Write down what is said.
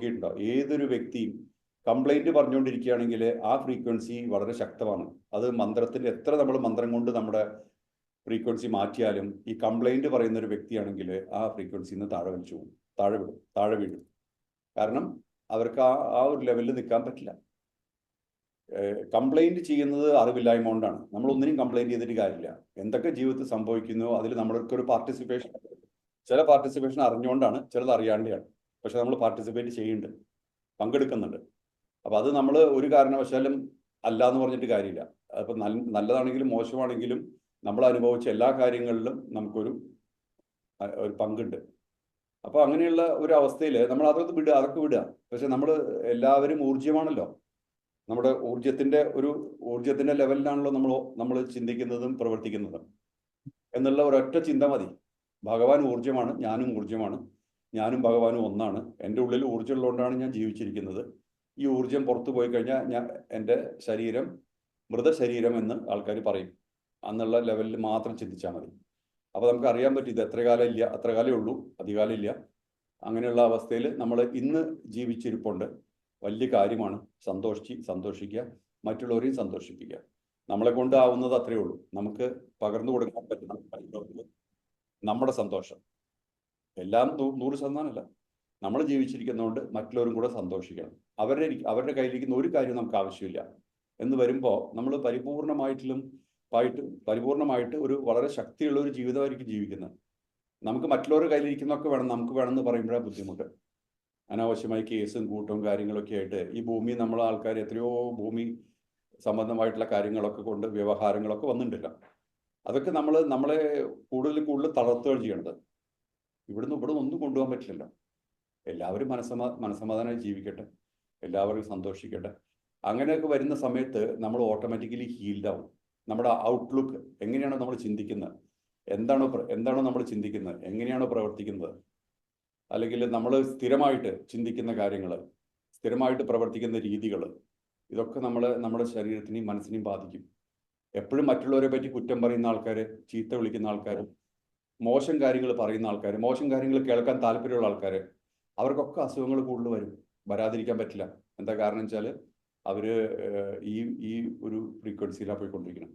നോക്കിയിട്ടുണ്ടോ ഏതൊരു വ്യക്തിയും കംപ്ലൈന്റ് പറഞ്ഞുകൊണ്ടിരിക്കുകയാണെങ്കിൽ ആ ഫ്രീക്വൻസി വളരെ ശക്തമാണ്. അത് മന്ത്രത്തിൽ എത്ര നമ്മൾ മന്ത്രം കൊണ്ട് നമ്മുടെ ഫ്രീക്വൻസി മാറ്റിയാലും ഈ കംപ്ലൈന്റ് പറയുന്ന ഒരു വ്യക്തിയാണെങ്കിൽ ആ ഫ്രീക്വൻസിയിൽ നിന്ന് താഴെ വലിച്ചു പോകും. താഴെ വിടും. താഴെ വീഴും. കാരണം അവർക്ക് ആ ആ ഒരു ലെവലിൽ നിൽക്കാൻ പറ്റില്ല. കംപ്ലൈന്റ് ചെയ്യുന്നത് അറിവില്ലായ്മ കൊണ്ടാണ്. നമ്മൾ ഒന്നിനും കംപ്ലൈന്റ് ചെയ്തിട്ട് കാര്യമില്ല. എന്തൊക്കെ ജീവിതത്തിൽ സംഭവിക്കുന്നു അതിൽ നമ്മൾക്ക് ഒരു പാർട്ടിസിപ്പേഷൻ ചില പാർട്ടിസിപ്പേഷൻ അറിഞ്ഞുകൊണ്ടാണ് ചിലത് അറിയാണ്ടാണ് പക്ഷെ നമ്മൾ പാർട്ടിസിപ്പേറ്റ് ചെയ്യുന്നുണ്ട് പങ്കെടുക്കുന്നുണ്ട്. അപ്പം അത് നമ്മൾ ഒരു കാരണവശാലും അല്ല എന്ന് പറഞ്ഞിട്ട് കാര്യമില്ല. അപ്പം നല്ല നല്ലതാണെങ്കിലും മോശമാണെങ്കിലും നമ്മൾ അനുഭവിച്ച എല്ലാ കാര്യങ്ങളിലും നമുക്കൊരു ഒരു പങ്കുണ്ട്. അപ്പോൾ അങ്ങനെയുള്ള ഒരു അവസ്ഥയിൽ നമ്മൾ അതൊക്കെ വിടുക അതൊക്കെ വിടുക. പക്ഷെ നമ്മൾ എല്ലാവരും ഊർജമാണല്ലോ. നമ്മുടെ ഊർജത്തിന്റെ ഒരു ഊർജത്തിന്റെ ലെവലിലാണല്ലോ നമ്മൾ നമ്മൾ ചിന്തിക്കുന്നതും പ്രവർത്തിക്കുന്നതും. എന്നുള്ള ഒരൊറ്റ ചിന്ത മതി. ഭഗവാൻ ഊർജമാണ് ഞാനും ഊർജമാണ് ഞാനും ഭഗവാനും ഒന്നാണ്. എന്റെ ഉള്ളിൽ ഊർജം ഉള്ളതുകൊണ്ടാണ് ഞാൻ ജീവിച്ചിരിക്കുന്നത്. ഈ ഊർജം പുറത്തു പോയി കഴിഞ്ഞാൽ ഞാൻ എന്റെ ശരീരം മൃതശരീരം എന്ന് ആൾക്കാർ പറയും. അന്നുള്ള ലെവലിൽ മാത്രം ചിന്തിച്ചാൽ മതി. അപ്പോൾ നമുക്ക് അറിയാൻ പറ്റും ഇത് എത്ര കാലം ഇല്ല അത്ര കാലമേ ഉള്ളൂ അധികാലം ഇല്ല. അങ്ങനെയുള്ള അവസ്ഥയിൽ നമ്മൾ ഇന്ന് ജീവിച്ചിരിപ്പുണ്ട്. വലിയ കാര്യമാണ്. സന്തോഷിച്ച് സന്തോഷിക്കുക മറ്റുള്ളവരെയും സന്തോഷിപ്പിക്കുക. നമ്മളെ കൊണ്ടാവുന്നത് അത്രയേ ഉള്ളൂ. നമുക്ക് പകർന്നു കൊടുക്കാൻ പറ്റുന്ന നമ്മുടെ സന്തോഷം. എല്ലാം നൂറ് ശതമാനമല്ല. നമ്മൾ ജീവിച്ചിരിക്കുന്നതുകൊണ്ട് മറ്റുള്ളവരും കൂടെ സന്തോഷിക്കണം. അവരുടെ അവരുടെ കയ്യിലിരിക്കുന്ന ഒരു കാര്യം നമുക്ക് ആവശ്യമില്ല. എന്ന് വരുമ്പോൾ നമ്മൾ പരിപൂർണമായിട്ടും ആയിട്ട് പരിപൂർണമായിട്ട് ഒരു വളരെ ശക്തിയുള്ള ഒരു ജീവിതമായിരിക്കും ജീവിക്കുന്നത്. നമുക്ക് മറ്റുള്ളവരുടെ കയ്യിലിരിക്കുന്നതൊക്കെ വേണം നമുക്ക് വേണമെന്ന് പറയുമ്പോഴാണ് ബുദ്ധിമുട്ട്. അനാവശ്യമായി കേസും കൂട്ടവും കാര്യങ്ങളൊക്കെ ആയിട്ട് ഈ ഭൂമി നമ്മളെ ആൾക്കാർ എത്രയോ ഭൂമി സംബന്ധമായിട്ടുള്ള കാര്യങ്ങളൊക്കെ കൊണ്ട് വ്യവഹാരങ്ങളൊക്കെ വന്നിട്ടില്ല. അതൊക്കെ നമ്മൾ നമ്മളെ കൂടുതൽ കൂടുതൽ തളർത്തുകയാണ് ചെയ്യേണ്ടത്. ഇവിടുന്ന് ഇവിടെ ഒന്നും കൊണ്ടുപോകാൻ പറ്റില്ലല്ലോ. എല്ലാവരും മനസ്സമാ മനസ്സമാധാനമായി ജീവിക്കട്ടെ. എല്ലാവരും സന്തോഷിക്കട്ടെ. അങ്ങനെയൊക്കെ വരുന്ന സമയത്ത് നമ്മൾ ഓട്ടോമാറ്റിക്കലി ഹീൽഡ് ആവും. നമ്മുടെ ഔട്ട്ലുക്ക് എങ്ങനെയാണോ നമ്മൾ ചിന്തിക്കുന്നത്? എന്താണോ എന്താണോ നമ്മൾ ചിന്തിക്കുന്നത്? എങ്ങനെയാണോ പ്രവർത്തിക്കുന്നത്? അല്ലെങ്കിൽ നമ്മൾ സ്ഥിരമായിട്ട് ചിന്തിക്കുന്ന കാര്യങ്ങൾ സ്ഥിരമായിട്ട് പ്രവർത്തിക്കുന്ന രീതികൾ ഇതൊക്കെ നമ്മൾ നമ്മുടെ ശരീരത്തിനെയും മനസ്സിനെയും ബാധിക്കും. എപ്പോഴും മറ്റുള്ളവരെ പറ്റി കുറ്റം പറയുന്ന ആൾക്കാർ ചീത്ത വിളിക്കുന്ന ആൾക്കാർ മോശം കാര്യങ്ങൾ പറയുന്ന ആൾക്കാർ മോശം കാര്യങ്ങൾ കേൾക്കാൻ താല്പര്യമുള്ള ആൾക്കാർ അവർക്കൊക്കെ അസുഖങ്ങൾ കൂടുതൽ വരും. വരാതിരിക്കാൻ പറ്റില്ല. എന്താ കാരണം വെച്ചാൽ അവർ ഈ ഈ ഒരു ഫ്രീക്വൻസിയിലാണ് പോയിക്കൊണ്ടിരിക്കുന്നത്